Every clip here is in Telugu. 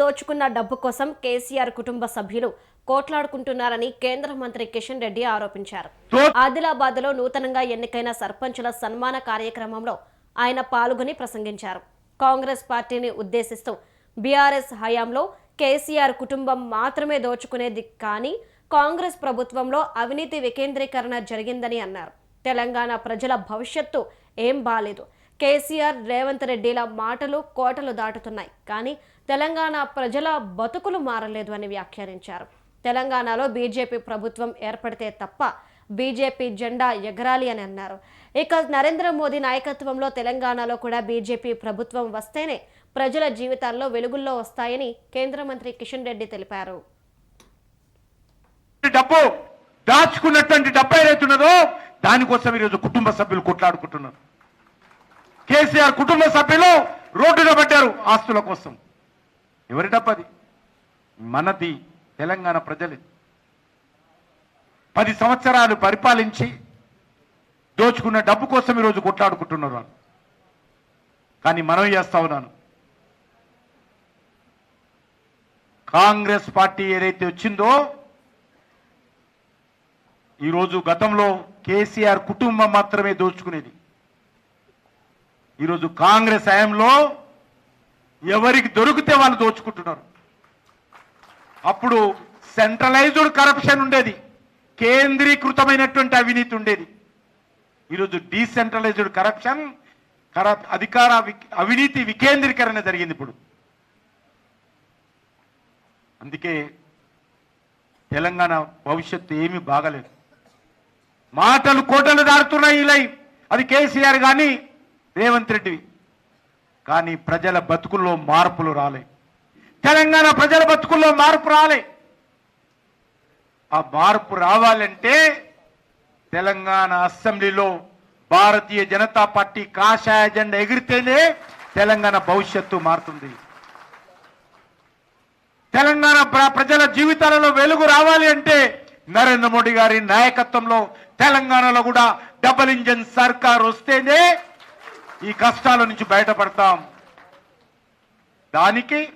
దోచుకున్న డబ్బు కోసం కేసీఆర్ కుటుంబ సభ్యులు కోట్లాడుకుంటున్నారని కేంద్ర మంత్రి కిషన్ రెడ్డి ఆరోపించారు. ఆదిలాబాద్లో నూతనంగా ఎన్నికైన సర్పంచుల సన్మాన కార్యక్రమంలో ఆయన పాల్గొని ప్రసంగించారు. కాంగ్రెస్ పార్టీని ఉద్దేశిస్తూ బీఆర్ఎస్ హయాంలో కేసీఆర్ కుటుంబం మాత్రమే దోచుకునేది కానీ కాంగ్రెస్ ప్రభుత్వంలో అవినీతి వికేంద్రీకరణ జరిగిందని అన్నారు. తెలంగాణ ప్రజల భవిష్యత్తు ఏం బాలేదు. కేసీఆర్ రేవంత్ రెడ్డిల మాటలు కోటలు దాటుతున్నాయి. కానీ తెలంగాణ ప్రజల బతుకులు మారలేదు అని వ్యాఖ్యానించారు. తెలంగాణలో బీజేపీ ప్రభుత్వం ఏర్పడితే తప్ప బీజేపీ జెండా ఎగరాలి అని అన్నారు. ఇక నరేంద్ర మోదీ నాయకత్వంలో తెలంగాణలో కూడా బీజేపీ ప్రభుత్వం వస్తేనే ప్రజల జీవితాల్లో వెలుగుల్లో వస్తాయని కేంద్ర మంత్రి కిషన్ రెడ్డి తెలిపారు. డబ్బు దాచుకున్నటువంటి డబ్బు ఏదైతున్నదో దానికోసం ఈరోజు కుటుంబ సభ్యులు కొట్లాడుకుంటున్నారు. కేసీఆర్ కుటుంబ సభ్యులు రోడ్డున పడ్డారు ఆస్తుల కోసం. ఎవరి డబ్బు అది మనది తెలంగాణ ప్రజలు పది సంవత్సరాలు పరిపాలించి దోచుకున్న డబ్బు కోసం ఈరోజు కొట్లాడుకుంటున్నారు వాళ్ళు. కానీ మనం చేస్తా ఉన్నాను. కాంగ్రెస్ పార్టీ ఏదైతే వచ్చిందో ఈరోజు గతంలో కేసీఆర్ కుటుంబం మాత్రమే దోచుకునేది. ఈరోజు కాంగ్రెస్ హయాంలో ఎవరికి దొరికితే వాళ్ళు దోచుకుంటున్నారు. అప్పుడు సెంట్రలైజ్డ్ కరప్షన్ ఉండేది. కేంద్రీకృతమైనటువంటి అవినీతి ఉండేది. ఈరోజు డీసెంట్రలైజ్డ్ కరప్షన్ కర అధికార అవినీతి వికేంద్రీకరణ జరిగింది ఇప్పుడు. అందుకే తెలంగాణ భవిష్యత్తు ఏమీ బాగలేదు. మాటలు కోటలు దాడుతున్నాయి ఇలా అది కేసీఆర్ కానీ రేవంత్ రెడ్డి కానీ ప్రజల బతుకుల్లో మార్పులు రాలే. తెలంగాణ ప్రజల బతుకుల్లో మార్పు రాలే. ఆ మార్పు రావాలంటే తెలంగాణ అసెంబ్లీలో భారతీయ జనతా పార్టీ కాషాయ జెండా ఎగిరితేనే తెలంగాణ భవిష్యత్తు మారుతుంది. తెలంగాణ ప్ర- ప్రజల జీవితాలలో వెలుగు రావాలి అంటే నరేంద్ర మోడీ గారి నాయకత్వంలో తెలంగాణలో కూడా డబుల్ ఇంజన్ సర్కార్ వస్తేనే ఈ కష్టాల నుంచి బయటపడతాం. దానికి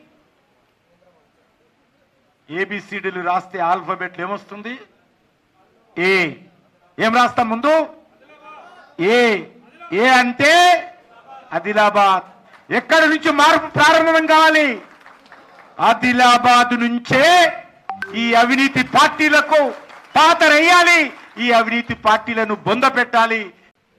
ఏబిసిడీలు రాస్తే ఆల్ఫాబెట్లు ఏమొస్తుంది? ఏ. ఏం రాస్తాం ముందు? ఏ. ఏ అంటే ఆదిలాబాద్. ఎక్కడి నుంచి మార్పు ప్రారంభం కావాలి? ఆదిలాబాద్ నుంచే ఈ అవినీతి పార్టీలకు పాతరేయాలి. ఈ అవినీతి పార్టీలను బొంద పెట్టాలి.